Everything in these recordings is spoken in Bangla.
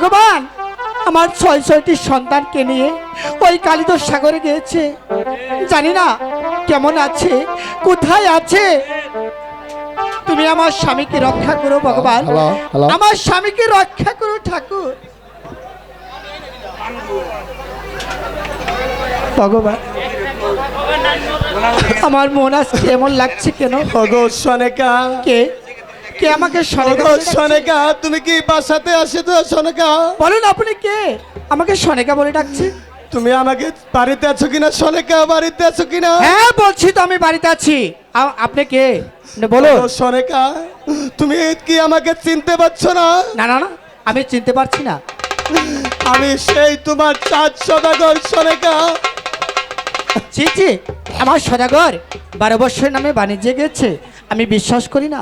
ভগবান আমার ছয় ছয়টি সন্তানকে নিয়ে ওই কালিদর সাগরে গিয়েছে। জানি না কেমন আছে কোথায় আছে। তুমি আমার স্বামীকে রক্ষা করো ভগবান। আমার স্বামীকে রক্ষা করো ঠাকুর। ভগবান আমার মন আজ কেমন লাগছে কেন? সনেকা। কে? কে আমাকে সনেকা সনেকা তুমি কি বাসাতে আসে তো সনেকা বলুন আপনি কে? আমাকে সনেকা বলে ডাকছে। তুমি আমাকে বাড়িতে আছো কিনা? সনেকা বাড়িতে আছো কিনা? হ্যাঁ বলছি তো আমি বাড়িতে আছি। আপনি কে? না, বলুন। সনেকা তুমি কি আমাকে চিনতে পারছ না? না না না আমি চিনতে পারছি না। আমি সেই তোমার চাঁদ সদাগর সনেকা ছি ছি আমার সদাগর বারো বছরের নামে বাণিজ্যে গেছে। আমি বিশ্বাস করি না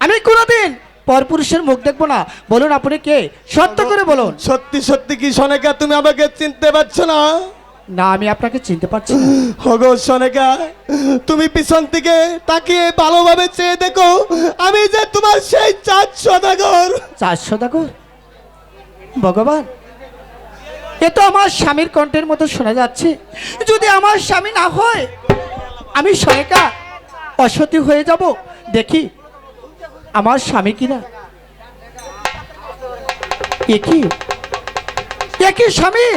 আমি কোনোদিন পরপুরুষের মুখ দেখব না। বলুন আপনি কে? সত্য করে বলুন। সত্যি সত্যি কি সনেকা তুমি আমাকে চিনতে পারছ না? না আমি আপনাকে চিনতে পারছি ওগো সনেকা তুমি পিছন থেকে তাকিয়ে ভালোভাবে চেয়ে দেখো আমি যে তোমার সেই চাঁদ সদাগর। চার সদাগর? ভগবান এ তো আমার স্বামীর কণ্ঠের মতো শোনা যাচ্ছে। যদি আমার স্বামী না হয় আমি সনেকা অসতী হয়ে যাব। দেখি আমার স্বামী কিনা? একই একই স্বামী?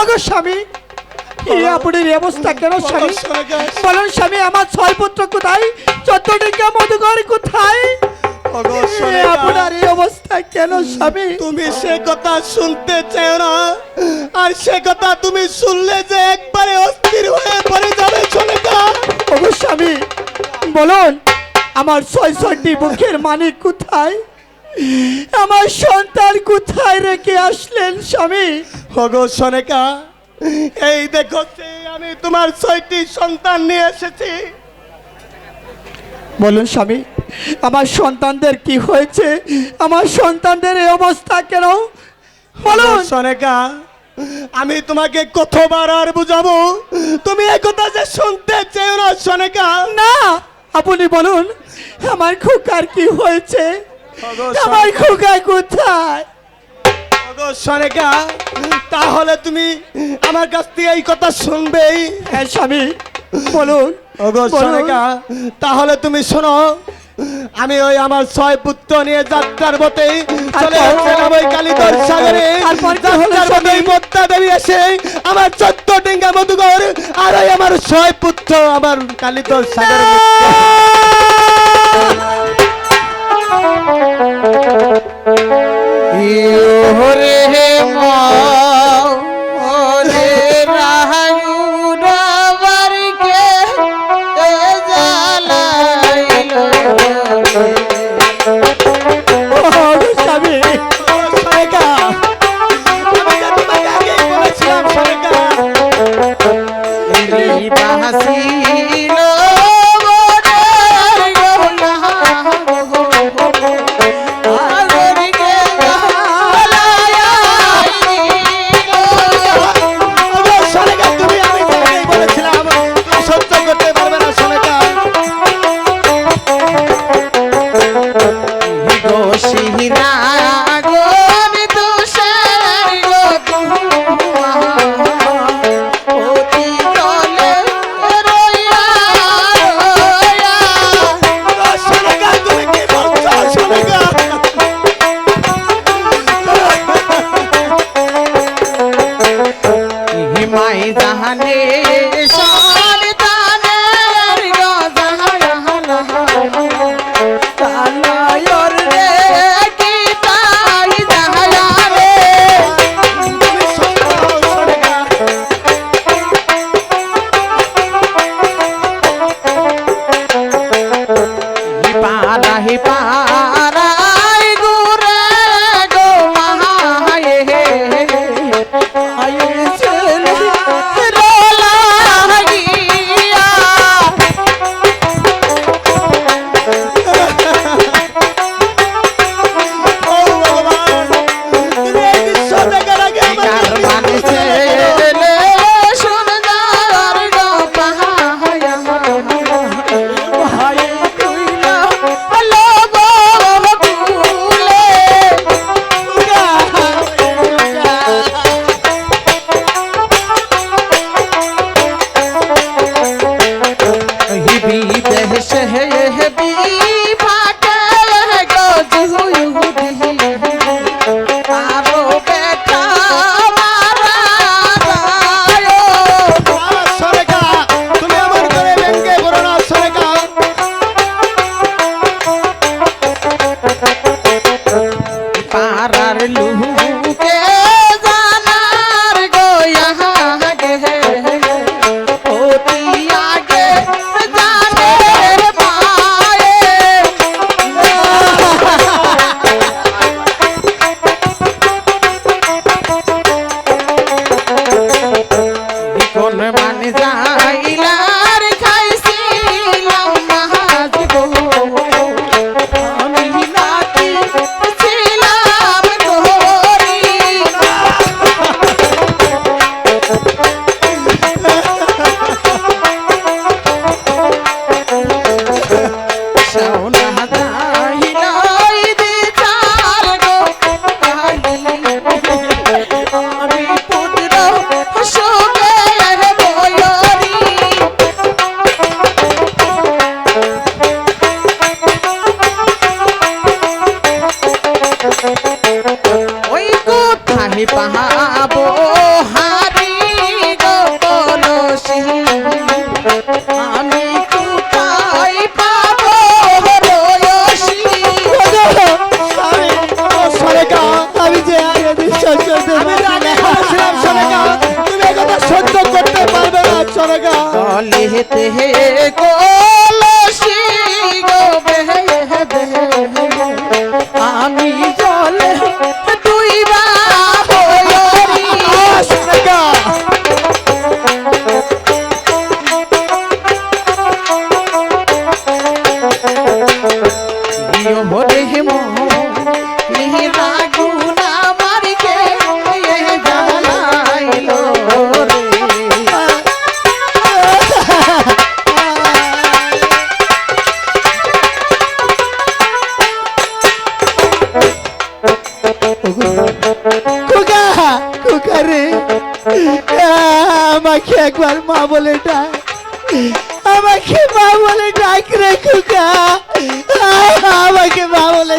অগো স্বামী আপনার এই অবস্থা কেন স্বামী? স্বামী আমার ছয় পুত্র কোথায়? চোদ্দ ডিঙ্গা মধুকর কোথায় আপনার এই অবস্থা কেন স্বামী? তুমি সে কথা শুনতে চাও না। আর সে কথা তুমি শুনলে যে একবারে অস্থির হয়ে পড়ে যাবে সনেকা ওগো স্বামী বলুন। আমার ছয় ছয়টি বুকের মানিক কোথায়? আমার সন্তান কোথায় রেখে আসলেন স্বামী? ওগো সনেকা এই দেখো আমি তোমার ছয়টি সন্তান নিয়ে এসেছি। বলুন স্বামী আমার সন্তানদের কি হয়েছে? আমার সন্তানদের এই অবস্থা কেন? বলুন। সনেকা আমি তোমাকে কতবার আর বুঝাবো? তুমি একথা যে শুনতে চেও না সনেকা। না। আপনি বলুন আমার খোকার কি হয়েছে? আমার খোকা কোথায়? তাহলে তুমি আমার কাছ থেকে এই কথা শুনবেই হ্যাঁ স্বামী বলুন। তাহলে তুমি শোনো আমি ওই আমার ছয় পুত্র নিয়ে যাত্রার পথে চলে? আসছিলাম ওই কালীদর সাগরে যাত্রার পথে স্বামী? পদ্মা দেবী এসে আমার চোদ্দ ডিঙ্গা মধুকর আর ওই আমার ছয় পুত্র আমার কালীদর সাগরে ওরে ওরে ಮಾತಾ আমি জলে ডাক রে আমাকে মা বলে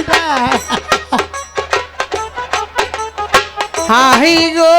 হাই গো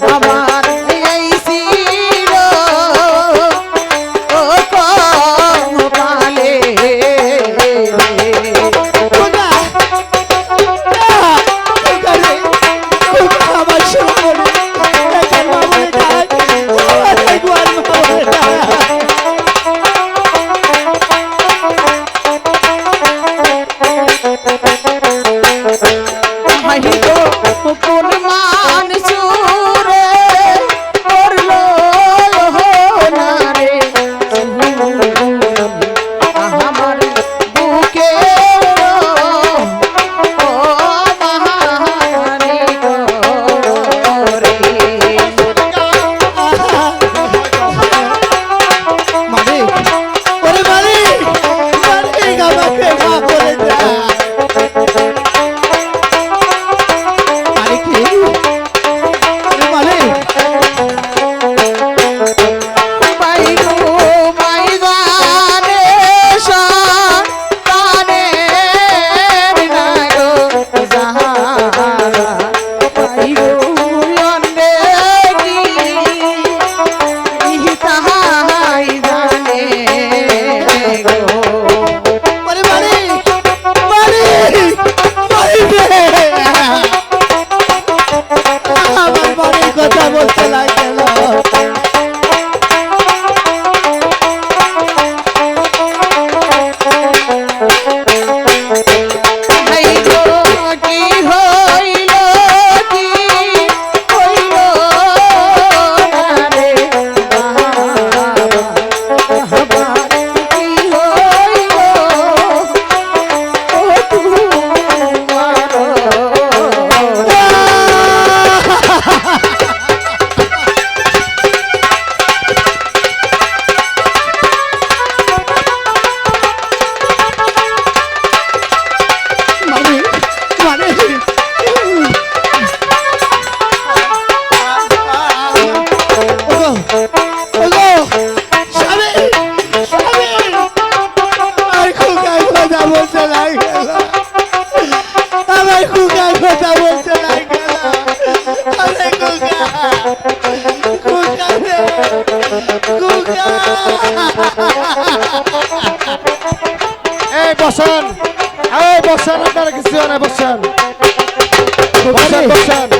I'm on. বসেন